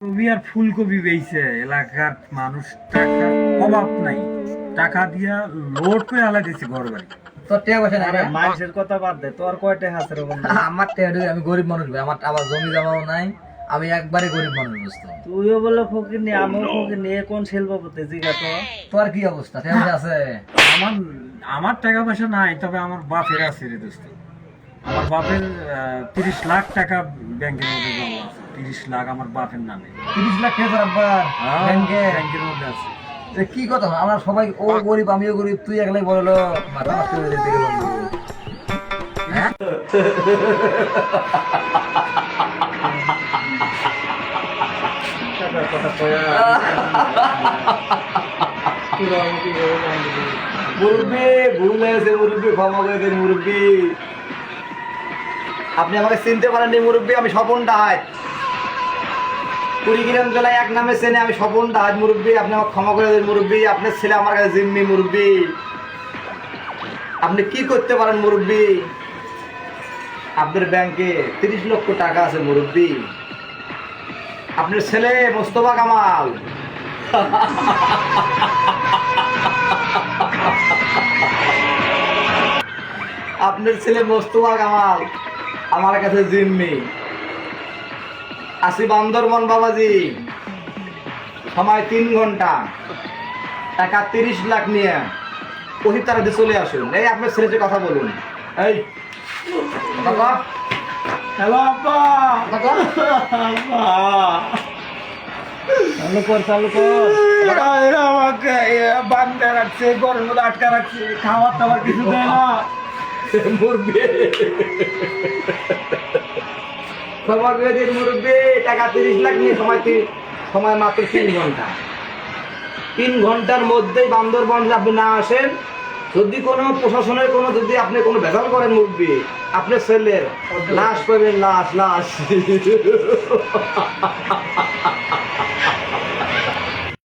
কবি আর ফুলকপি বেইছে এলাকার মানুষ টাকা অভাব নাই। টাকা দিয়া লোড করে আলা দিছে ঘর বাড়ি তোর টেয়া বসে না? মানুষের কথা বাদ দে তোর কয়টা হাসে আমার টেয়া আমি গরিব মানুষ আমার আবার জমি জমাও নাই আমি একবারে গরিব মানুষ বুঝতো তুইও বলে ফকির নি আমিও ফকির নি কোন শিল্পপতি জিগা তো? তোর কি অবস্থা? আছে? আমার আমার টাকা পয়সা নাই তবে আমার বাপের আছে রে দোস্ত। আমার বাপের তিরিশ লাখ টাকা ব্যাংকের মধ্যে জমা। আছে তিরিশ লাখ আমার বাপের নামে। তিরিশ লাখ টাকা তোর আব্বার হ্যাঁ, ব্যাংকে? ব্যাংকের মধ্যে আছে। কি কথা? আমরা সবাই ও গরিব আমিও গরিব তুই একলাই মাথা নষ্ট হ্যাঁ টাকার কথা কয়া তুই আমাকে বলে জানবি মুরব্বী ভুল হয়েছে মুরব্বী ক্ষমা করে দিন মুরব্বী। আপনি আমাকে চিনতে পারেননি মুরব্বী আমি স্বপন ডাহাত কুড়িগ্রাম জেলায় এক নামে চেনে আমি স্বপন ডাহাত মুরব্বী, আপনি আমাকে ক্ষমা করে দিন মুরব্বী, আপনার ছেলে আমার কাছে জিম্মি মুরব্বী। আপনি কি করতে পারেন মুরব্বী? আপনার ব্যাংকে তিরিশ লক্ষ টাকা আছে মুরব্বী। আপনার ছেলে মোস্তফা কামাল। আপনার ছেলে মোস্তফা কামাল আমার কাছে জিম্মি। আসি বান্দরবন বাবাজি। সময় তিন ঘণ্টা। টাকা তিরিশ লাখ নিয়ে ওহি তারা চলে আসুন। এই আপনার ছেলে কথা বলুন। এই বাবা। হ্যালো চালু কর চালু কর। এরা আমাকে বান্ধে রাখছে মধ্যে আটকা রাখছে খাবার টাবার কিছু দেয় না। মুরব্বী করে মুরব্বী, টাকা তিরিশ লাখ নিয়ে সময় সময় মাত্র তিন ঘণ্টা। তিন ঘণ্টার মধ্যেই বান্দরবন আপনি না আসেন, যদি কোনো প্রশাসনের কোনো যদি আপনি কোনো ভেজাল করেন মুরব্বী, আপনার ছেলের লাশ পাবেন, লাশ লাশ।